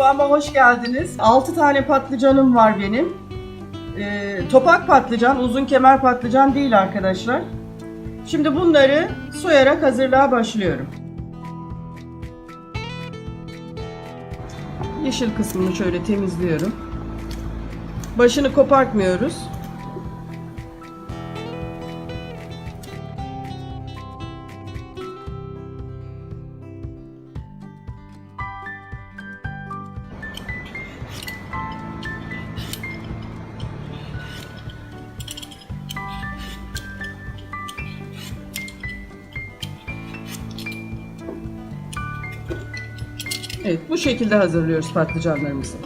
Mutfağıma hoş geldiniz. 6 tane patlıcanım var benim. Ee, topak patlıcan, uzun kemer patlıcan değil arkadaşlar. Şimdi bunları soyarak hazırlığa başlıyorum. Yeşil kısmını şöyle temizliyorum. Başını kopartmıyoruz. Evet, bu şekilde hazırlıyoruz patlıcanlarımızı.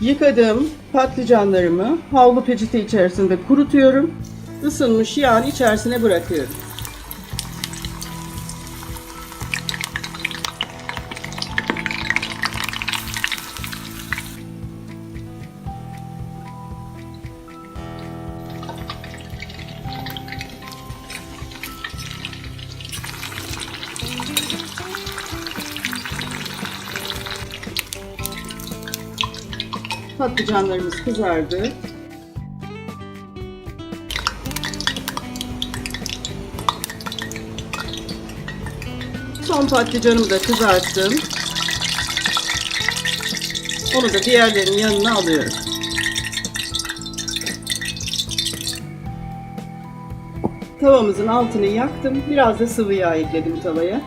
Yıkadığım patlıcanlarımı havlu peçete içerisinde kurutuyorum. Isınmış yağın içerisine bırakıyorum. Patlıcanlarımız kızardı. Son patlıcanımı da kızarttım. Onu da diğerlerinin yanına alıyorum. Tavamızın altını yaktım. Biraz da sıvı yağ ekledim tavaya.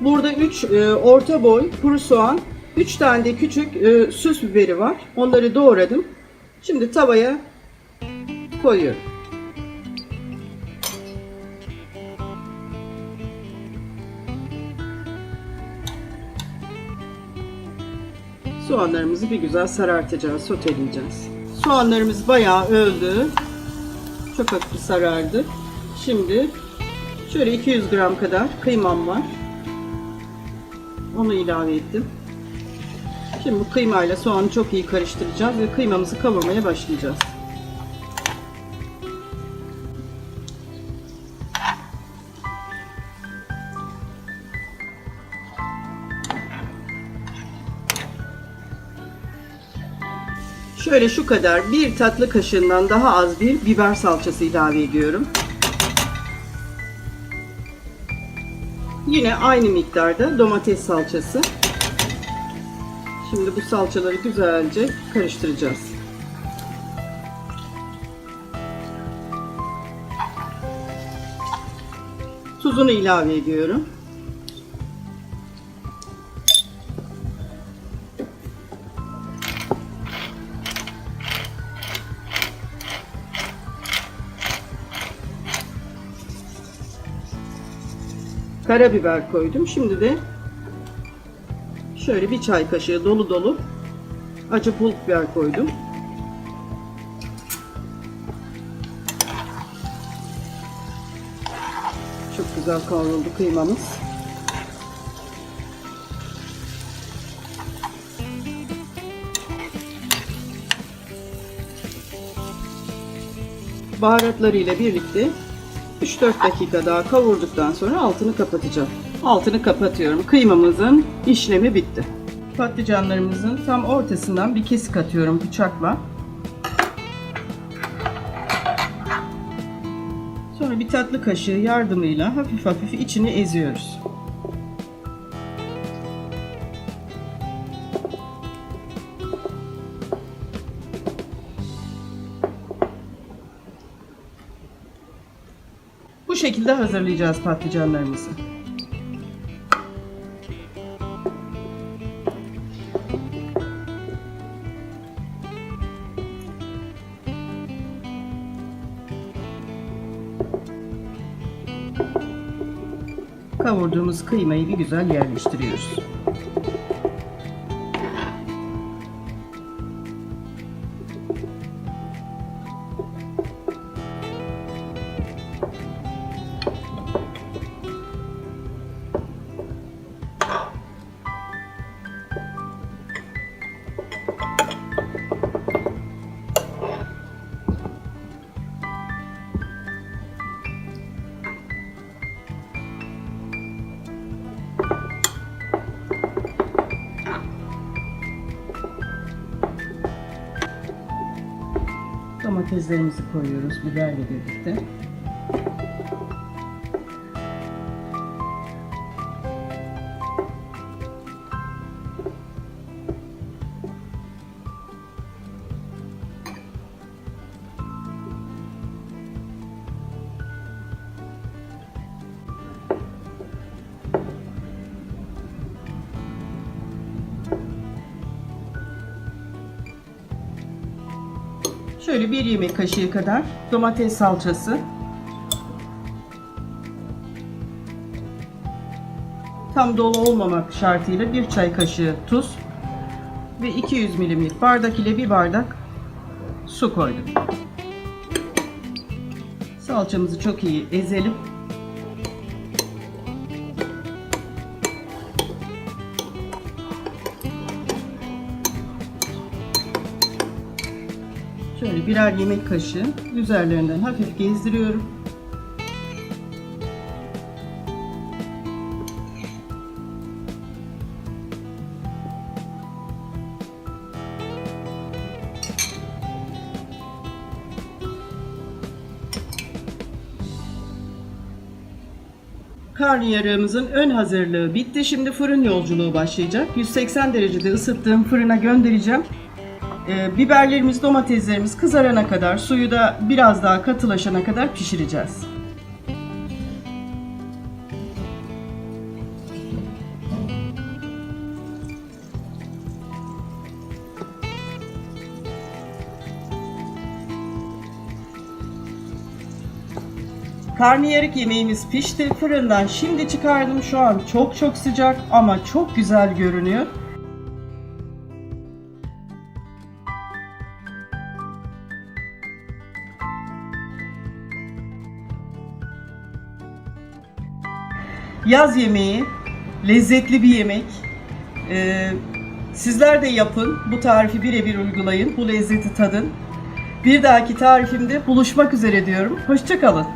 Burada 3 orta boy kuru soğan, 3 tane de küçük e, süs biberi var. Onları doğradım. Şimdi tavaya koyuyorum. Soğanlarımızı bir güzel sarartacağız, soteleyeceğiz. Soğanlarımız bayağı öldü. Çok hafif sarardı. Şimdi şöyle 200 gram kadar kıymam var. Onu ilave ettim. Şimdi bu kıymayla soğanı çok iyi karıştıracağız ve kıymamızı kavurmaya başlayacağız. Şöyle şu kadar bir tatlı kaşığından daha az bir biber salçası ilave ediyorum. Yine aynı miktarda domates salçası. Şimdi bu salçaları güzelce karıştıracağız. Tuzunu ilave ediyorum. Karabiber koydum. Şimdi de şöyle bir çay kaşığı dolu dolu acı pul biber koydum. Çok güzel kavruldu kıymamız. Baharatlarıyla birlikte 3-4 dakika daha kavurduktan sonra altını kapatacağım. Altını kapatıyorum. Kıymamızın işlemi bitti. Patlıcanlarımızın tam ortasından bir kesik atıyorum bıçakla. Sonra bir tatlı kaşığı yardımıyla hafif hafif içini eziyoruz. Şekilde hazırlayacağız patlıcanlarımızı. Kavurduğumuz kıymayı bir güzel yerleştiriyoruz. Domateslerimizi koyuyoruz biberle birlikte. Şöyle bir yemek kaşığı kadar domates salçası. Tam dolu olmamak şartıyla bir çay kaşığı tuz ve 200 milimlik bardak ile bir bardak su koydum. Salçamızı çok iyi ezelim. Birer yemek kaşığı üzerlerinden hafif gezdiriyorum. Karnıyarığımızın ön hazırlığı bitti. Şimdi fırın yolculuğu başlayacak. 180 derecede ısıttığım fırına göndereceğim. Ee, biberlerimiz, domateslerimiz kızarana kadar, suyu da biraz daha katılaşana kadar pişireceğiz. Karnıyarık yemeğimiz pişti. Fırından şimdi çıkardım. Şu an çok çok sıcak ama çok güzel görünüyor. Yaz yemeği, lezzetli bir yemek. Ee, sizler de yapın. Bu tarifi birebir uygulayın. Bu lezzeti tadın. Bir dahaki tarifimde buluşmak üzere diyorum. Hoşçakalın.